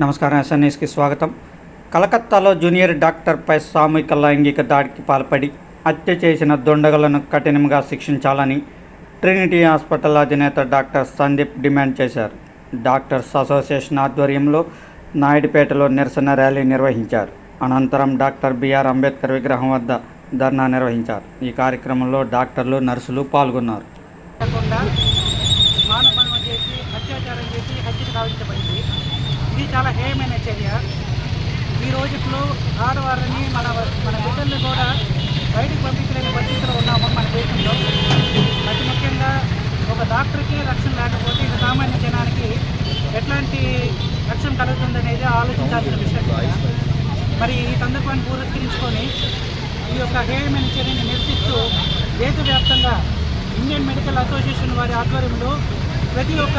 నమస్కారం ఎస్ఎన్ఎస్కి స్వాగతం. కలకత్తాలో జూనియర్ డాక్టర్పై సామూహిక లైంగిక దాడికి పాల్పడి హత్య చేసిన దొండగలను కఠినంగా శిక్షించాలని ట్రినిటీ హాస్పిటల్ అధినేత డాక్టర్ సందీప్ డిమాండ్ చేశారు. డాక్టర్స్ అసోసియేషన్ ఆధ్వర్యంలో నాయుడుపేటలో నిరసన ర్యాలీ నిర్వహించారు. అనంతరం డాక్టర్ బిఆర్ అంబేద్కర్ విగ్రహం వద్ద ధర్నా నిర్వహించారు. ఈ కార్యక్రమంలో డాక్టర్లు నర్సులు పాల్గొన్నారు. ఇది చర్య ఈ రోజుల్లో ఆడవారిని మన మన బిడ్డల్ని కూడా బయటకు పంపించలేని పరిస్థితిలో ఉన్నాము మన దేశంలో అతి ముఖ్యంగా ఒక డాక్టర్కి రక్షణ లేకపోతే ఇది సామాన్య జనానికి ఎట్లాంటి రక్షణ కలుగుతుందనేది ఆలోచించాల్సిన విషయం కూడా. మరి ఈ సందర్భాన్ని పురస్కరించుకొని ఈ యొక్క హేయమైన చర్యని నిరసిస్తూ దేశవ్యాప్తంగా ఇండియన్ మెడికల్ అసోసియేషన్ వారి ఆధ్వర్యంలో ప్రతి ఒక్క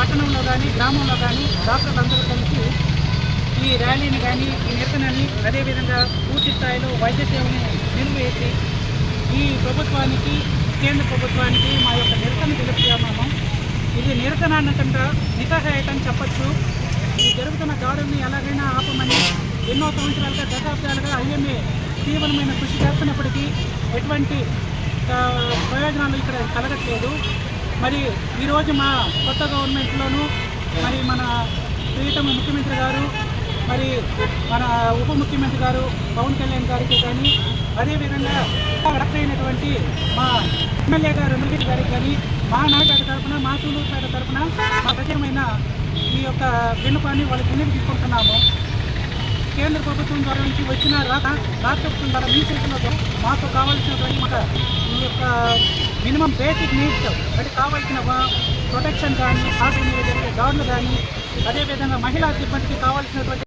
పట్టణంలో కానీ గ్రామంలో కానీ డాక్టర్లు అందరూ కలిసి ఈ ర్యాలీని కానీ ఈ నిరసనని అదేవిధంగా పూర్తి స్థాయిలో వైద్య సేవని నిలిపివేసి ఈ ప్రభుత్వానికి కేంద్ర ప్రభుత్వానికి మా యొక్క నిరసన తెలుపుతున్నాము. ఇది నిరసన అనకుండా నిస్సహాయత చెప్పచ్చు. ఈ జరుగుతున్న దాడుల్ని ఎలాగైనా ఆపమని ఎన్నో సంవత్సరాలుగా దశాబ్దాలుగా ఐఎంఏ తీవ్రమైన కృషి చేస్తున్నప్పటికీ ఎటువంటి ప్రయోజనాలు ఇక్కడ కలగట్లేదు. మరి ఈరోజు మా కొత్త గవర్నమెంట్లోనూ మరి మన ప్రియతమ ముఖ్యమంత్రి గారు మరి మన ఉప ముఖ్యమంత్రి గారు పవన్ కళ్యాణ్ గారికి కానీ అదేవిధంగా కరెక్ట్ అయినటువంటి మా ఎమ్మెల్యే గారు ఎమ్మెల్యే గారికి కానీ మా నాయకుడి తరఫున మా సూలూరుపేట తరఫున మా ప్రత్యేకమైన ఈ యొక్క విన్నపాన్ని వాళ్ళ విన్నది తీసుకుంటున్నాము కేంద్ర ప్రభుత్వం ద్వారా నుంచి వచ్చిన రాక ప్రభుత్వం ద్వారా మీ చేతులతో మాకు కావాల్సినటువంటి మన ఈ యొక్క మినిమం బేసిక్ నీడ్స్ అంటే కావాల్సిన ప్రొటెక్షన్ కానీ ఆటో మీద జరిగే గార్డులు కానీ అదేవిధంగా మహిళా సిబ్బందికి కావాల్సినటువంటి